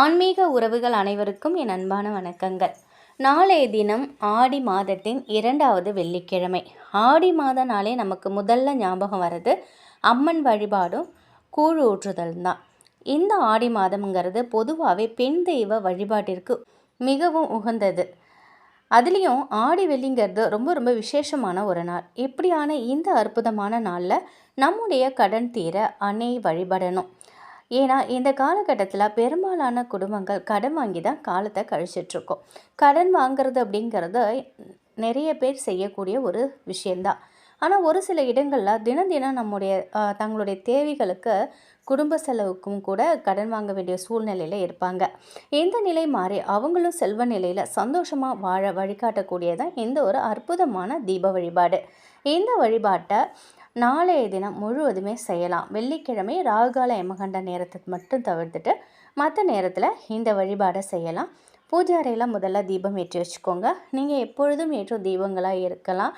ஆன்மீக உறவுகள் அனைவருக்கும் என் அன்பான வணக்கங்கள். நாளைய தினம் ஆடி மாதத்தின் இரண்டாவது வெள்ளிக்கிழமை. ஆடி மாத நாளே நமக்கு முதல்ல ஞாபகம் வர்றது அம்மன் வழிபாடும் கூழ் ஊற்றுதல் தான் இந்த ஆடி மாதம்ங்கிறது பொதுவாகவே பெண் தெய்வ வழிபாட்டிற்கு மிகவும் உகந்தது. அதுலேயும் ஆடி வெள்ளிங்கிறது ரொம்ப ரொம்ப விசேஷமான ஒரு நாள். இப்படியான இந்த அற்புதமான நாளில் நம்முடைய கடன் தீர அன்னை வழிபடணும். ஏன்னா இந்த காலகட்டத்தில் பெரும்பாலான குடும்பங்கள் கடன் வாங்கி தான் காலத்தை கழிச்சிட்ருக்கோம். கடன் வாங்குறது அப்படிங்கிறது நிறைய பேர் செய்யக்கூடிய ஒரு விஷயந்தான் ஆனால் ஒரு சில இடங்களில் தினம் தினம் நம்முடைய தங்களுடைய தேவைகளுக்கு குடும்ப செலவுக்கும் கூட கடன் வாங்க வேண்டிய சூழ்நிலையில் இருப்பாங்க. இந்த நிலை மாறி அவங்களும் செல்வ நிலையில் சந்தோஷமாக வாழ வழிகாட்டக்கூடியதான் இந்த ஒரு அற்புதமான தீப வழிபாடு. இந்த வழிபாட்டை நாளைய தினம் முழுவதுமே செய்யலாம். வெள்ளிக்கிழமை ராகுகால யமகண்ட நேரத்தை மட்டும் தவிர்த்துட்டு மற்ற நேரத்தில் இந்த வழிபாடை செய்யலாம். பூஜை அறையில் முதல்ல தீபம் ஏற்றி வச்சுக்கோங்க. நீங்கள் எப்பொழுதும் ஏற்றும் தீபங்களாக இருக்கலாம்.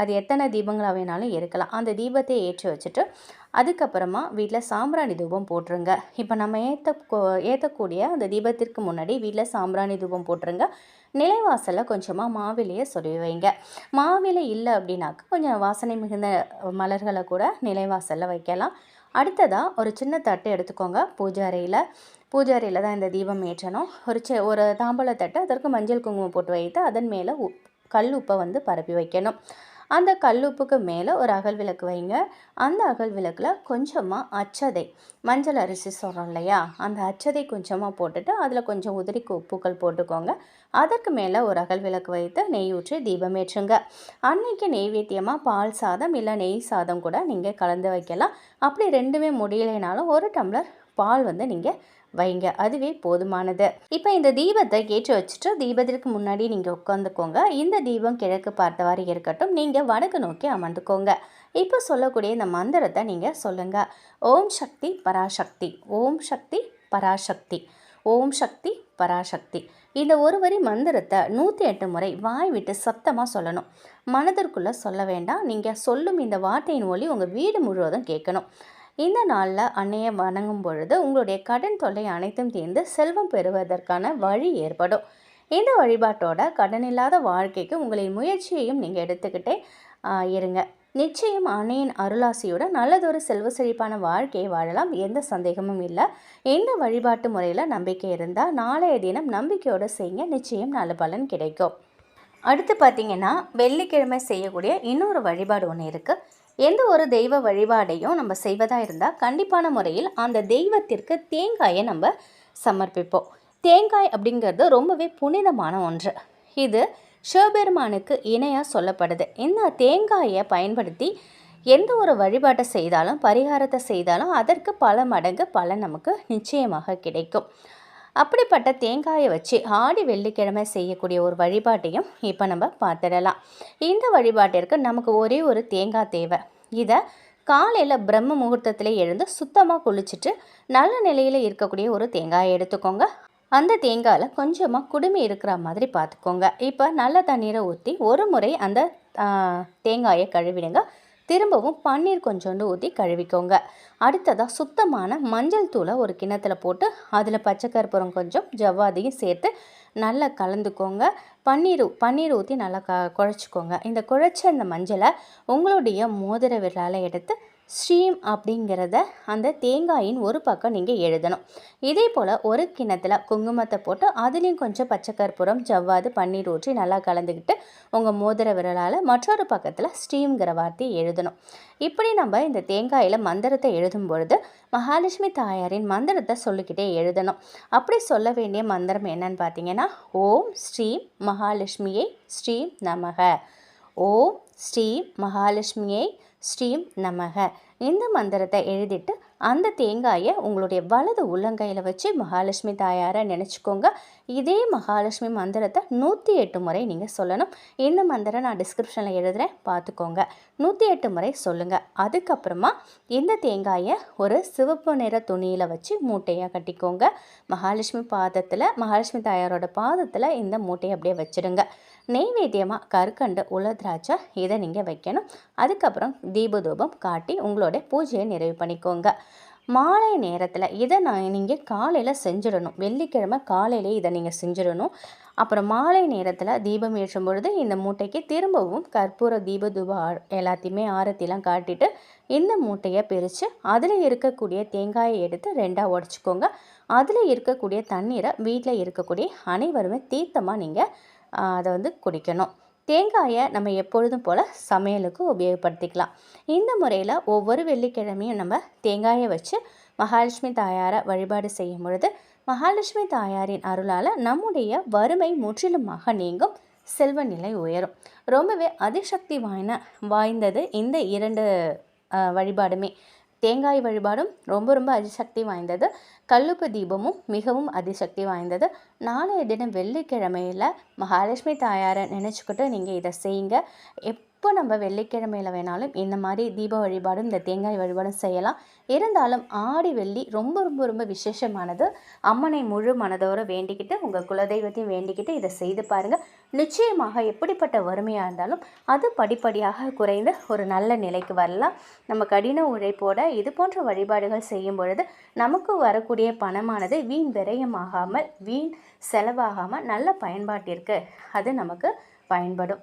அது எத்தனை தீபங்களாக வேணாலும் இருக்கலாம். அந்த தீபத்தை ஏற்றி வச்சுட்டு அதுக்கப்புறமா வீட்டில் சாம்பிராணி தூபம் போட்டுருங்க. இப்போ நம்ம ஏற்ற ஏற்றக்கூடிய அந்த தீபத்திற்கு முன்னாடி வீட்டில் சாம்பிராணி தூபம் போட்டுருங்க. நிலைவாசலில் கொஞ்சமாக மாவிலையை சொருவி வைங்க. மாவிலை இல்லை அப்படின்னாக்க கொஞ்சம் வாசனை மிகுந்த மலர்களை கூட நிலைவாசலில் வைக்கலாம். அடுத்ததாக ஒரு சின்ன தட்டு எடுத்துக்கோங்க. பூஜை அறையில். பூஜை அறையில் தான் இந்த தீபம் ஏற்றணும். ஒரு செ ஒரு தாம்பழத்தட்டு அதற்கு மஞ்சள் குங்குமம் போட்டு வைத்து அதன் மேலே உப் கல் உப்பை வந்து பரப்பி வைக்கணும். அந்த கல்லுப்புக்கு மேலே ஒரு அகல் விளக்கு வைங்க. அந்த அகல் விளக்கில் கொஞ்சமாக அச்சதை மஞ்சள் அரிசி சொல்கிறோம் இல்லையா? அந்த அச்சதை கொஞ்சமாக போட்டுட்டு அதில் கொஞ்சம் உதிரி உப்புக்கள் போட்டுக்கோங்க. அதற்கு மேலே ஒரு அகல் விளக்கு வைத்து நெய் ஊற்றி தீபம் ஏற்றுங்க. அன்னைக்கு நெய்வேத்தியமாக பால் சாதம் இல்லை நெய் சாதம் கூட நீங்கள் கலந்து வைக்கலாம். அப்படி ரெண்டுமே முடியலைனாலும் ஒரு டம்ளர் பால் வந்து நீங்கள் வைங்க. அதுவே போதுமானது. இப்போ இந்த தீபத்தை ஏற்றி வச்சுட்டு தீபத்திற்கு முன்னாடி நீங்கள் உட்காந்துக்கோங்க இந்த தீபம் கிழக்கு பார்த்தவாறு இருக்கட்டும். நீங்கள் வடக்கு நோக்கி அமர்ந்துக்கோங்க. இப்போ சொல்லக்கூடிய இந்த மந்திரத்தை நீங்கள் சொல்லுங்கள் ஓம் சக்தி பராசக்தி. ஓம் சக்தி பராசக்தி. ஓம் சக்தி பராசக்தி. இந்த ஒரு வரி மந்திரத்தை நூற்றி எட்டு முறை வாய் விட்டு சத்தமாக சொல்லணும். மனதிற்குள்ளே சொல்ல வேண்டாம். நீங்கள் சொல்லும் இந்த வார்த்தையின் ஒளி உங்கள் வீடு முழுவதும் கேட்கணும். இந்த நாளில் அன்னையை வணங்கும் பொழுது உங்களுடைய கடன் தொல்லை அனைத்தும் தீர்ந்து செல்வம் பெறுவதற்கான வழி ஏற்படும். இந்த வழிபாட்டோட கடன் இல்லாத வாழ்க்கைக்கு உங்களின் முயற்சியையும் நீங்கள் எடுத்துக்கிட்டே இருங்க. நிச்சயம் அன்னையின் அருளாசியோட நல்லதொரு செல்வ செழிப்பான வாழ்க்கையை வாழலாம். எந்த சந்தேகமும் இல்லை. இந்த வழிபாட்டு முறையில் நம்பிக்கை இருந்தால் நாளைய தினம் நம்பிக்கையோடு செய்யுங்க. நிச்சயம் நல்ல பலன் கிடைக்கும். அடுத்து பார்த்திங்கன்னா வெள்ளிக்கிழமை செய்யக்கூடிய இன்னொரு வழிபாடு ஒன்று இருக்குது எந்த ஒரு தெய்வ வழிபாடையும் நம்ம செய்வதாக இருந்தால் கண்டிப்பான முறையில் அந்த தெய்வத்திற்கு தேங்காயை நம்ம சமர்ப்பிப்போம். தேங்காய் அப்படிங்கிறது ரொம்பவே புனிதமான ஒன்று. இது சிவபெருமானுக்கு இணையாக சொல்லப்படுது. இந்த தேங்காயை பயன்படுத்தி எந்த ஒரு வழிபாட்டை செய்தாலும் பரிகாரத்தை செய்தாலும் அதற்கு பல மடங்கு பலன் நமக்கு நிச்சயமாக கிடைக்கும். அப்படிப்பட்ட தேங்காயை வச்சு ஆடி வெள்ளிக்கிழமை செய்யக்கூடிய ஒரு வழிபாட்டையும் இப்போ நம்ம பார்த்துடலாம். இந்த வழிபாட்டிற்கு நமக்கு ஒரே ஒரு தேங்காய் தேவை. இதை காலையில் பிரம்ம முகூர்த்தத்தில் எழுந்து சுத்தமாக குளிச்சுட்டு நல்ல நிலையில் இருக்கக்கூடிய ஒரு தேங்காயை எடுத்துக்கோங்க. அந்த தேங்காயில் கொஞ்சமாக குடுமி இருக்கிற மாதிரி பார்த்துக்கோங்க. இப்போ நல்ல தண்ணீரை ஊற்றி ஒரு முறை அந்த தேங்காயை கழுவிடுங்க. திரும்பவும் பன்னீர் கொஞ்சோண்டு ஊற்றி கழுவிக்கோங்க. அடுத்ததாக சுத்தமான மஞ்சள் தூளை ஒரு கிண்ணத்துல போட்டு அதில் பச்சை கற்பூரம் கொஞ்சம் ஜவ்வாதியும் சேர்த்து நல்லா கலந்துக்கோங்க. பன்னீர் பன்னீர் ஊற்றி நல்லா க குழச்சிக்கோங்க. இந்த குழச்ச அந்த மஞ்சளை உங்களுடைய மோதிர விரலால் எடுத்து ஸ்ரீம் அப்படிங்கிறத அந்த தேங்காயின் ஒரு பக்கம் நீங்கள் எழுதணும். இதே போல் ஒரு கிணத்துல குங்குமத்தை போட்டு அதுலேயும் கொஞ்சம் பச்சை கற்பூரம் ஜவ்வாது பன்னீர் ஊற்றி நல்லா கலந்துக்கிட்டு உங்கள் மோதிர விரலால் மற்றொரு பக்கத்தில் ஸ்ரீம்ங்கிற வார்த்தையை எழுதணும். இப்படி நம்ம இந்த தேங்காயில் மந்திரத்தை எழுதும் பொழுது மகாலட்சுமி தாயாரின் மந்திரத்தை சொல்லிக்கிட்டே எழுதணும். அப்படி சொல்ல வேண்டிய மந்திரம் என்னன்னு பார்த்தீங்கன்னா ஓம் ஸ்ரீம் மகாலட்சுமியை ஸ்ரீம் நமக. ஓம் ஸ்ரீம் மகாலட்சுமியை ஸ்ரீம் நமக. இந்த மந்திரத்தை எழுதிட்டு அந்த தேங்காயை உங்களுடைய வலது உள்ளங்கையில் வச்சு மகாலட்சுமி தாயாரை நினச்சிக்கோங்க. இதே மகாலட்சுமி மந்திரத்தை நூற்றி எட்டு முறை நீங்கள் சொல்லணும். இந்த மந்திரம் நான் டிஸ்கிரிப்ஷனில் எழுதுகிறேன் பார்த்துக்கோங்க. நூற்றி எட்டு முறை சொல்லுங்கள் அதுக்கப்புறமா இந்த தேங்காயை ஒரு சிவப்பு நிற துணியில் வச்சு மூட்டையாக கட்டிக்கோங்க. மகாலட்சுமி பாதத்தில் மகாலட்சுமி தாயாரோட பாதத்தில் இந்த மூட்டையை அப்படியே வச்சிடுங்க. நெய்வேத்தியமாக கற்கண்டு உலர் இதை நீங்கள் வைக்கணும். அதுக்கப்புறம் தீபதூபம் காட்டி உங்களோட பூஜையை நிறைவு பண்ணிக்கோங்க. மாலை நேரத்தில் இதை நான் நீங்கள் காலையில் செஞ்சிடணும். வெள்ளிக்கிழமை காலையிலே இதை நீங்கள் செஞ்சிடணும். அப்புறம் மாலை நேரத்தில் தீபம் ஏற்றும் பொழுது இந்த மூட்டைக்கு திரும்பவும் கற்பூர தீப தூப எல்லாத்தையுமே ஆரத்திலாம் காட்டிட்டு இந்த மூட்டையை பிரித்து அதில் இருக்கக்கூடிய தேங்காயை எடுத்து ரெண்டாக உடச்சிக்கோங்க. அதில் இருக்கக்கூடிய தண்ணீரை வீட்டில் இருக்கக்கூடிய அனைவருமே தீர்த்தமாக நீங்கள் அதை வந்து குடிக்கணும். தேங்காயை நம்ம எப்பொழுதும் போல் சமையலுக்கு உபயோகப்படுத்திக்கலாம். இந்த முறையில் ஒவ்வொரு வெள்ளிக்கிழமையும் நம்ம தேங்காயை வச்சு மகாலட்சுமி தாயாரை வழிபாடு செய்யும் பொழுது மகாலட்சுமி தாயாரின் அருளால் நம்முடைய வறுமை முற்றிலுமாக நீங்கும் செல்வ நிலை உயரும். ரொம்பவே அதிசக்தி வாய்ந்த வாய்ந்தது இந்த இரண்டு வழிபாடுமே. தேங்காய் வழிபாடும் ரொம்ப ரொம்ப அதிசக்தி வாய்ந்தது. கல்லுப்பு தீபமும் மிகவும் அதிசக்தி வாய்ந்தது. நாளைய தினம் வெள்ளிக்கிழமையில் மகாலட்சுமி தாயாரை நினச்சிக்கிட்டு நீங்கள் இதை செய்யுங்க. எப் எப்போ நம்ம வெள்ளிக்கிழமையில் வேணாலும் இந்த மாதிரி தீப வழிபாடும் இந்த தேங்காய் வழிபாடும் செய்யலாம். இருந்தாலும் ஆடி வெள்ளி ரொம்ப ரொம்ப ரொம்ப விசேஷமானது. அம்மனை முழு மனதோடு வேண்டிக்கிட்டு உங்கள் குலதெய்வத்தையும் வேண்டிக்கிட்டு இதை செய்து பாருங்கள் நிச்சயமாக எப்படிப்பட்ட வறுமையாக இருந்தாலும் அது படிப்படியாக குறைந்து ஒரு நல்ல நிலைக்கு வரலாம். நம்ம கடின உழைப்போட இது போன்ற வழிபாடுகள் செய்யும் பொழுது நமக்கு வரக்கூடிய பணமானது வீண் விரயமாகாமல் வீண் செலவாகாமல் நல்ல பயன்பாட்டிற்கு அது நமக்கு பயன்படும்.